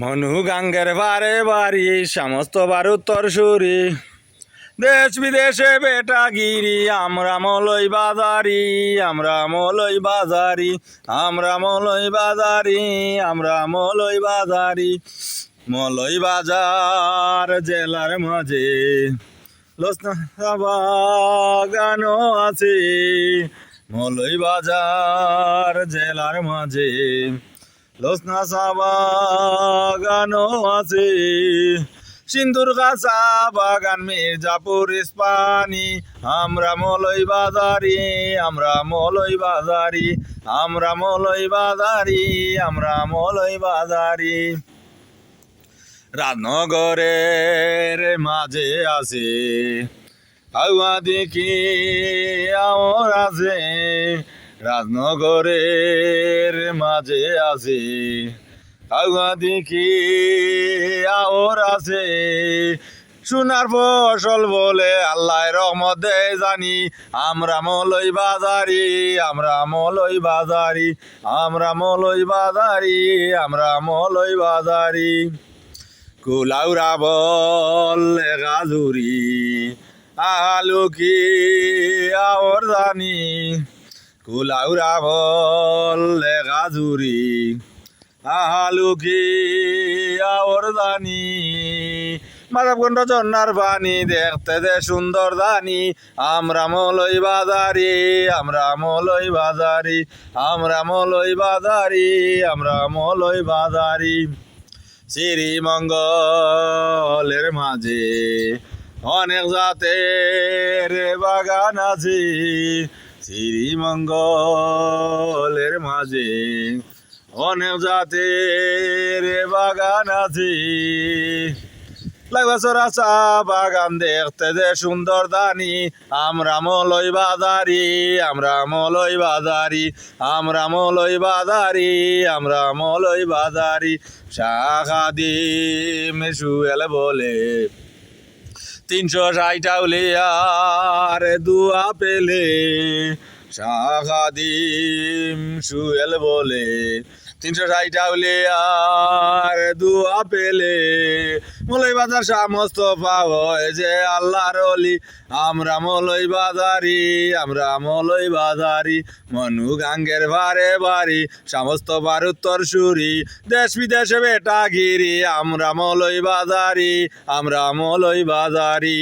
মনু গাঙ্গের বারে বাড়ি, সমস্ত বারুত্তর সুরি। দেশ বিদেশে বেটা গিরি, আমরা মলই বাজারি, আমরা মলই বাজারি, আমরা মলই বাজারি, আমরা মলই বাজারি। মলই বাজার জেলার মাঝে বাগানও আছে। মলই বাজার জেলার মাঝে লোসনা বাগানও আছে সিন্দুর গাছা বাগান মির্জাপুর ইস্পানি। আমরা মলই বাজারি, আমরা মলই বাজারি। আমরা মলই বাজারি, আমরা মলই বাজারি। রাজনগরের মাঝে আছে। হাওয়া দেখি আমার আছে। রাজনগরের মাঝে আছে। দেখি আওর আছে। সোনার ফসল বলে আল্লাহ রহমত দেয় জানি। আমরা মলই বাজারি, আমরা মলই বাজারি, আমরা মলই বাজারি, আমরা মলই বাজারি। কুলাউরা বল, গাজুরি, আলু কি আওর জানি। কুলাউরা বল গাজুরি আলু কি আওর জানি। মাধবকুণ্ড জন্নার পানি দেখতে দে সুন্দর দানি আমরা মলই বাজারি আমরা মলই বাজারি আমরা মলই বাজারি আমরা মলই বাজারি শ্রী শ্রীমঙ্গলের মাঝে অনেক জাতের বাগান আছে। শ্রীমঙ্গলের মাঝে অনেক জাতের বাগান আছে। লাগবাসরা চা বাগান দেখতে যে সুন্দর দানি। আমরা মলই বাজারি, আমরা মলই বাজারি, আমরা মলই বাজারি, আমরা মলই বাজারি। শাখা দিম সুয়েল বলে তিনশো ষাট আর দুয়া পেলে শাখা দিম সুয়েল বলে। তিনশো ষাট আর দুয়া পেলে মলই বাজার সমস্ত পাওয় যে আল্লাহর অলি। আমরা মলই বাজারি আমরা মলই বাজারি মনু গাঙ্গের বারে বাড়ি, সমস্ত বারুত্তর সুরি। দেশ বিদেশে বেটা গিরি, আমরা মলই বাজারি আমরা মলই বাজারি